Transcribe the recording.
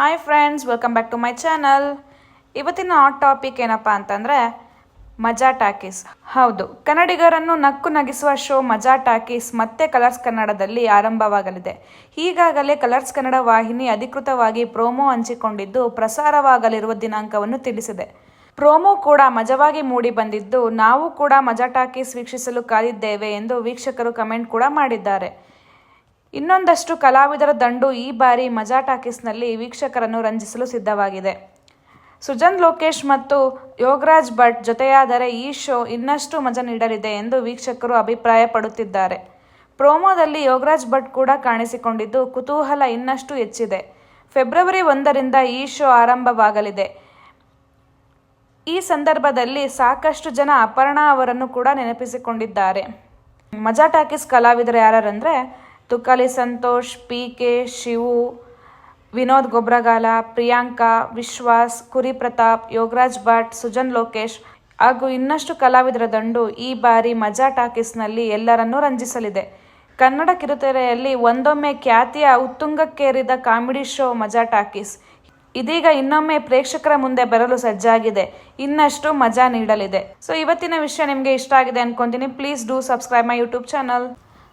Hi friends welcome back to my channel ಇವತ್ತಿನ hot topic ಏನಪ್ಪ ಅಂತಂದರೆ ಮಜಾ ಟಾಕೀಸ್. ಹೌದು, ಕನ್ನಡಿಗರನ್ನು ನಕ್ಕು ನಗಿಸುವ ಶೋ ಮಜಾ ಟಾಕೀಸ್ ಮತ್ತೆ ಕಲರ್ಸ್ ಕನ್ನಡದಲ್ಲಿ ಆರಂಭವಾಗಲಿದೆ. ಈಗಾಗಲೇ ಕಲರ್ಸ್ ಕನ್ನಡ ವಾಹಿನಿ ಅಧಿಕೃತವಾಗಿ ಪ್ರೋಮೋ ಹಂಚಿಕೊಂಡಿದ್ದು ಪ್ರಸಾರವಾಗಲಿರುವ ದಿನಾಂಕವನ್ನು ತಿಳಿಸಿದೆ. ಪ್ರೋಮೋ ಕೂಡ ಮಜವಾಗಿ ಮೂಡಿ ಬಂದಿದ್ದು ನಾವು ಕೂಡ ಮಜಾ ಟಾಕೀಸ್ ವೀಕ್ಷಿಸಲು ಕಾದಿದ್ದೇವೆ ಎಂದು ವೀಕ್ಷಕರು ಕಮೆಂಟ್ ಕೂಡ ಮಾಡಿದ್ದಾರೆ. ಇನ್ನೊಂದಷ್ಟು ಕಲಾವಿದರ ದಂಡು ಈ ಬಾರಿ ಮಜಾ ಟಾಕೀಸ್ನಲ್ಲಿ ವೀಕ್ಷಕರನ್ನು ರಂಜಿಸಲು ಸಿದ್ಧವಾಗಿದೆ. ಸುಜನ್ ಲೋಕೇಶ್ ಮತ್ತು ಯೋಗರಾಜ್ ಭಟ್ ಜೊತೆಯಾದರೆ ಈ ಶೋ ಇನ್ನಷ್ಟು ಮಜಾ ನೀಡಲಿದೆ ಎಂದು ವೀಕ್ಷಕರು ಅಭಿಪ್ರಾಯಪಡುತ್ತಿದ್ದಾರೆ. ಪ್ರೋಮೋದಲ್ಲಿ ಯೋಗರಾಜ್ ಭಟ್ ಕೂಡ ಕಾಣಿಸಿಕೊಂಡಿದ್ದು ಕುತೂಹಲ ಇನ್ನಷ್ಟು ಹೆಚ್ಚಿದೆ. ಫೆಬ್ರವರಿ ಒಂದರಿಂದ ಈ ಶೋ ಆರಂಭವಾಗಲಿದೆ. ಈ ಸಂದರ್ಭದಲ್ಲಿ ಸಾಕಷ್ಟು ಜನ ಅಪರ್ಣಾ ಅವರನ್ನು ಕೂಡ ನೆನಪಿಸಿಕೊಂಡಿದ್ದಾರೆ. ಮಜಾ ಟಾಕೀಸ್ ಕಲಾವಿದರು ಯಾರಂದರೆ ತುಕಾಲಿ ಸಂತೋಷ್ ಪಿ ಕೆ ಶಿವು, ವಿನೋದ್ ಗೊಬ್ರಗಾಲ, ಪ್ರಿಯಾಂಕಾ, ವಿಶ್ವಾಸ್ ಕುರಿ ಪ್ರತಾಪ್ ಯೋಗರಾಜ್ ಭಟ್, ಸುಜನ್ ಲೋಕೇಶ್ ಹಾಗೂ ಇನ್ನಷ್ಟು ಕಲಾವಿದರ ದಂಡು ಈ ಬಾರಿ ಮಜಾ ಟಾಕೀಸ್ನಲ್ಲಿ ಎಲ್ಲರನ್ನೂ ರಂಜಿಸಲಿದೆ. ಕನ್ನಡ ಕಿರುತೆರೆಯಲ್ಲಿ ಒಂದೊಮ್ಮೆ ಖ್ಯಾತಿಯ ಉತ್ತುಂಗಕ್ಕೇರಿದ ಕಾಮಿಡಿ ಶೋ ಮಜಾ ಟಾಕೀಸ್. ಇದೀಗ ಇನ್ನೊಮ್ಮೆ ಪ್ರೇಕ್ಷಕರ ಮುಂದೆ ಬರಲು ಸಜ್ಜಾಗಿದೆ. ಇನ್ನಷ್ಟು ಮಜಾ ನೀಡಲಿದೆ. ಸೊ ಇವತ್ತಿನ ವಿಷಯ ನಿಮಗೆ ಇಷ್ಟ ಆಗಿದೆ ಅನ್ಕೊಂತೀನಿ. Please do subscribe my YouTube channel